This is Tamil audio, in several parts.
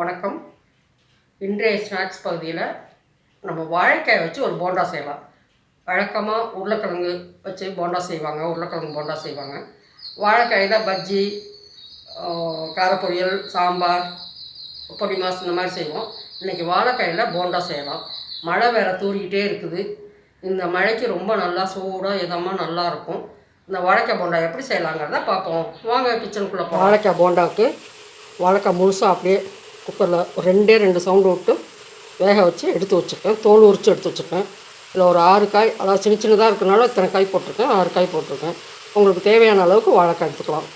வணக்கம். இன்றைய ஸ்நாக்ஸ் பகுதியில் நம்ம வாழைக்காயை வச்சு ஒரு போண்டா செய்யலாம். வழக்கமாக உருளைக்கிழங்கு வச்சு போண்டா செய்வாங்க உருளைக்கிழங்கு போண்டா செய்வாங்க. வாழைக்காயில் பஜ்ஜி காரப்பொரியல் சாம்பார் பொடி மாஸ் இந்த மாதிரி செய்வோம். இன்றைக்கி வாழைக்காயில் போண்டா செய்யலாம். மழை வேறு தூறிக்கிட்டே இருக்குது. இந்த மழைக்கு ரொம்ப நல்லா சூடாக இதமாக நல்லாயிருக்கும் இந்த வாழைக்காய் போண்டா எப்படி செய்யலாங்கிறத பார்ப்போம். வாங்க கிச்சனுக்குள்ளே வாழைக்காய் போண்டாவுக்கு வாழைக்காய் முழுசாக அப்படியே குக்கரில் ஒரு ரெண்டே ரெண்டு சவுண்டு விட்டு வேக வச்சு எடுத்து வச்சுருக்கேன். தோல் உரித்து எடுத்து வச்சுருக்கேன். இதில் ஒரு ஆறு காய் அதாவது சின்ன சின்னதாக இருக்கனால இத்தனை காய் போட்டிருக்கேன். ஆறு காய் போட்டிருக்கேன். உங்களுக்கு தேவையான அளவுக்கு வாழைக்காய் எடுத்துக்கலாம்.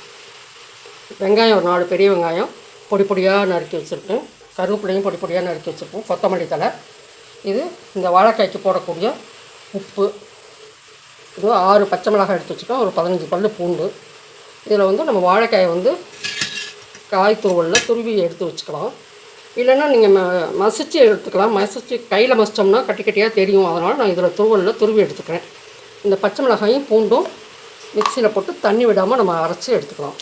வெங்காயம் ஒரு நாலு பெரிய வெங்காயம் பொடி பொடியாக நறுக்கி வச்சுருக்கேன். கருவேப்பிலையும் பொடி பொடியாக நறுக்கி வச்சுருக்கேன். கொத்தமல்லி தழை. இது இந்த வாழைக்காய்க்கு போடக்கூடிய உப்பு. இது ஆறு பச்சை மிளகாய் எடுத்து வச்சுருக்கேன். ஒரு பதினஞ்சு பல்லு பூண்டு. இதில் வந்து நம்ம வாழைக்காயை வந்து காய் துருவலில் துருவி எடுத்து வச்சுக்கலாம். இல்லைன்னா நீங்கள் ம மசிச்சு எடுத்துக்கலாம். மசிச்சு கையில் மசிச்சோம்னா கட்டி கட்டியாக தெரியும். அதனால் நான் இதில் துருவலில் துருவி எடுத்துக்கிறேன். இந்த பச்சை மிளகாயும் பூண்டும் மிக்சியில் போட்டு தண்ணி விடாமல் நம்ம அரைச்சி எடுத்துக்கலாம்.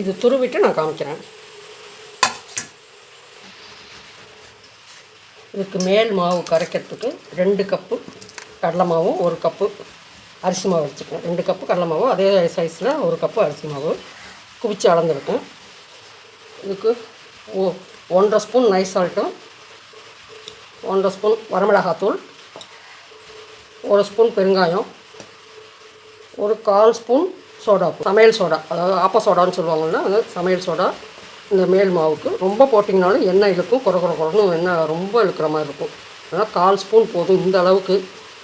இது துருவிட்டு நான் காமிக்கிறேன். இதுக்கு மேல் மாவு கரைக்கிறதுக்கு ரெண்டு கப்பு கடலை மாவும் ஒரு கப்பு அரிசி மாவு வச்சுக்கணும் ரெண்டு கப்பு கடலை மாவு அதே சைஸில் ஒரு கப்பு அரிசி மாவு. குவிச்சு அளந்துருக்கேன். இதுக்கு ஓ ஒன்றரை ஸ்பூன் நைஸ் சால்ட்டும் ஒன்றரை ஸ்பூன் வரமிளகாத்தூள் ஒரு ஸ்பூன் பெருங்காயம் ஒரு கால் ஸ்பூன் சோடா சமையல் சோடா அதாவது ஆப்ப சோடான்னு சொல்லுவாங்கன்னா அது சமையல் சோடா. இந்த மேல் மாவுக்கு ரொம்ப போட்டிங்கனாலும் எண்ணெய் இழுக்கும் குறை குறை குறைன்னு எண்ணெய் ரொம்ப இழுக்கிற மாதிரி இருக்கும். அதனால் கால் ஸ்பூன் போதும் இந்த அளவுக்கு.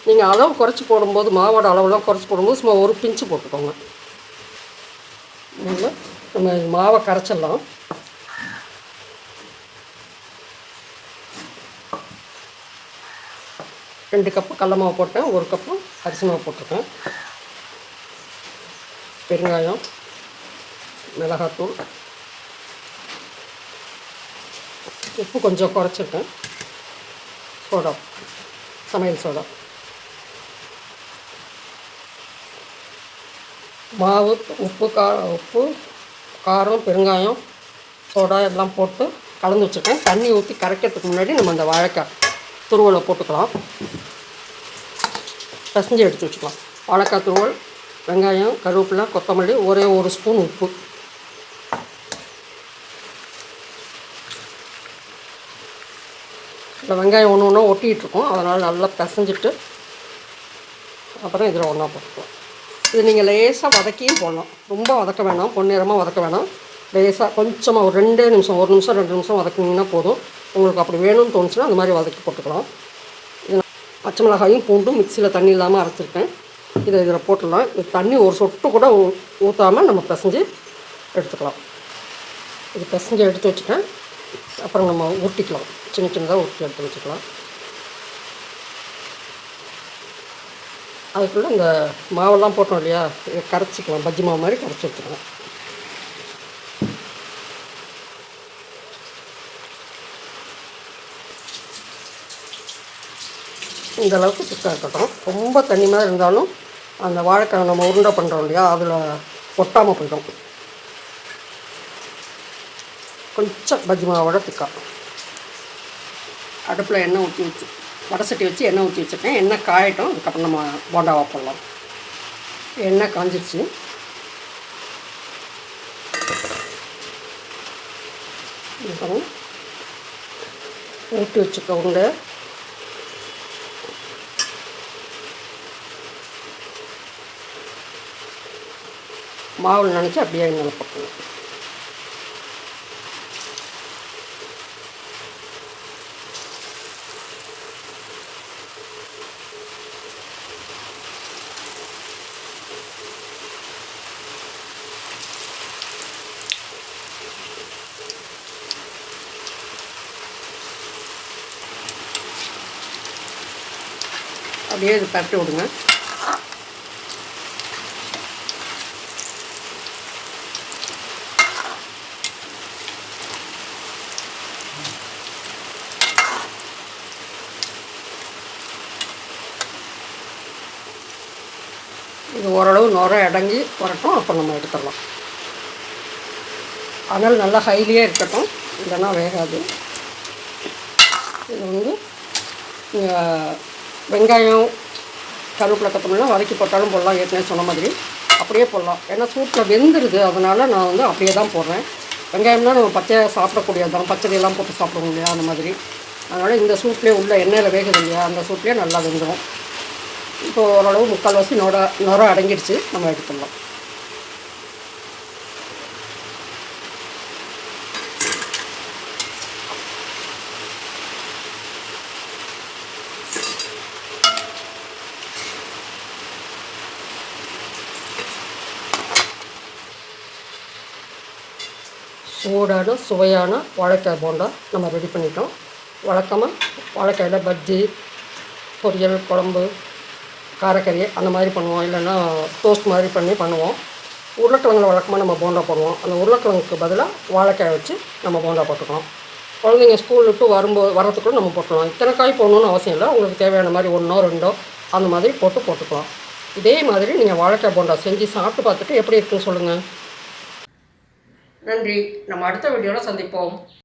நீங்கள் அளவு குறைச்சி போடும்போது மாவோட அளவுலாம் குறைச்சி போடும்போது சும்மா ஒரு பிஞ்சு போட்டுக்கோங்க. நம்ம நம்ம மாவை கரைச்சிடலாம். ரெண்டு கப்பு கடல மாவு போட்டேன் ஒரு கப்பு அரிசி மாவு போட்டிருக்கேன். பெருங்காயம் மிளகாத்தூள் உப்பு கொஞ்சம் குறைச்சிருக்கேன். சோடா சமையல் சோடா. மாவு உப்பு கா உப்பு காரம் பெருங்காயம் சோடா எல்லாம் போட்டு கலந்து வச்சுருக்கேன். தண்ணி ஊற்றி கரைக்கிறதுக்கு முன்னாடி நம்ம அந்த வாழைக்காய் துருவலை போட்டுக்கலாம். பசஞ்சு எடுத்து வச்சுக்கலாம். வாழைக்காய் துருவல் வெங்காயம் கருவேப்பிலை கொத்தமல்லி ஒரே ஒரு ஸ்பூன் உப்பு. இந்த வெங்காயம் ஒன்று ஒன்றா ஒட்டிகிட்டு இருக்கும் அதனால் நல்லா பிசைஞ்சிட்டு அப்புறம் இதில் ஒன்றா போட்டுக்கலாம். இது நீங்கள் லேசாக வதக்கியும் போடலாம். ரொம்ப வதக்க வேணாம். பொன்னிறமாக வதக்க வேணாம். லேசாக கொஞ்சமாக ஒரு ரெண்டே நிமிஷம் ஒரு நிமிஷம் ரெண்டு நிமிஷம் வதக்குனீங்கன்னா போதும். உங்களுக்கு அப்படி வேணும்னு தோணுச்சுன்னா அந்த மாதிரி வதக்கி போட்டுக்கலாம். இது பச்சை மிளகாயும் பூண்டும் மிக்சியில் தண்ணி இல்லாமல் அரைச்சிருக்கேன். இதை இதில் போட்டுடலாம். இது தண்ணி ஒரு சொட்டு கூட ஊ- நம்ம பிசைஞ்சு எடுத்துக்கலாம். இது பிசைஞ்சு எடுத்து வச்சுட்டேன். அப்புறம் நம்ம உருட்டிக்கலாம் சின்ன சின்னதாக உருட்டி எடுத்து வச்சுக்கலாம். அதுக்குள்ளே இந்த மாவெல்லாம் போட்டோம் இல்லையா? இதை கரைச்சிக்கலாம். பஜ்ஜி மாவு மாதிரி கரைச்சி வச்சுக்கலாம். இந்த அளவுக்கு திக்காக இருக்கட்டும். ரொம்ப தண்ணி மாதிரி இருந்தாலும் அந்த வாழைக்காய் நம்ம உருண்டை பண்ணுறோம் இல்லையா அதில் ஒட்டாமல் போயிடும். கொஞ்சம் பஜ்ஜி மாவோட திக்கா அடுப்பில் எண்ணெய் ஊற்றி வச்சு வடை சட்டி வச்சு எண்ணெய் ஊற்றி வச்சுருக்கேன். எண்ணெய் காயட்டும் அதுக்கப்புறம் நம்ம போண்டாவாக போடலாம். எண்ணெய் காஞ்சிருச்சு. அப்புறம் ஊற்றி வச்சுக்க உருண்டை. மாவில் நினச்சி அப்படியே எண்ணெயில் போட்டுருவோம் அப்படியே இது பரட்டி விடுங்க. இது ஓரளவு நுர அடங்கி வரட்டும் அப்போ நம்ம எடுத்துடலாம். அனல் நல்லா ஹைலியே இருக்கட்டும் இல்லைன்னா வேகாது. இது வந்து வெங்காயம் கருவேப்பிலை கொத்தமல்லாம் வதக்கி போட்டாலும் போடலாம் ஏற்கனவே சொன்ன மாதிரி. அப்படியே போடலாம். ஏன்னா சூட்டில் வெந்துருது அதனால் நான் வந்து அப்படியே தான் போடுறேன். வெங்காயம்னா நம்ம பச்சையாக சாப்பிடக்கூடியது தான். பச்சடியெல்லாம் போட்டு சாப்பிடுவோம் இல்லையா அந்த மாதிரி. அதனால் இந்த சூட்லேயே உள்ள எண்ணெயில் வேகுது இல்லையா அந்த சூட்லேயே நல்லா வெந்துடும் இப்போ ஓரளவு முக்கால்வாசி நொட நொர அடங்கிடுச்சு. நம்ம எடுத்துடலாம். சூடான சுவையான வாழைக்காய் போண்டா நம்ம ரெடி பண்ணிட்டோம். வழக்கமாக வாழைக்காயில் பஜ்ஜி பொரியல் குழம்பு காரக்கறி அந்த மாதிரி பண்ணுவோம். இல்லைன்னா டோஸ்ட் மாதிரி பண்ணி பண்ணுவோம். உருளைக்கிழங்குல வழக்கமாக நம்ம போண்டா போடுவோம். அந்த உருளைக்கிழங்குக்கு பதிலாக வாழைக்காய் வச்சு நம்ம போண்டா போட்டுக்கலாம் குழந்தைங்க ஸ்கூல் விட்டு வரும்போது வரத்துக்குள்ள நம்ம போட்டுக்கலாம். இத்தனை காய் போடணுன்னு அவசியம் இல்லை. உங்களுக்கு தேவையான மாதிரி ஒன்றோ ரெண்டோ அந்த மாதிரி போட்டு போட்டுக்கலாம். இதே மாதிரி நீங்கள் வாழைக்காய் போண்டா செஞ்சு சாப்பிட்டு பார்த்துட்டு எப்படி இருக்குன்னு சொல்லுங்கள் நன்றி. நம்ம அடுத்த வீடியோவில் சந்திப்போம்.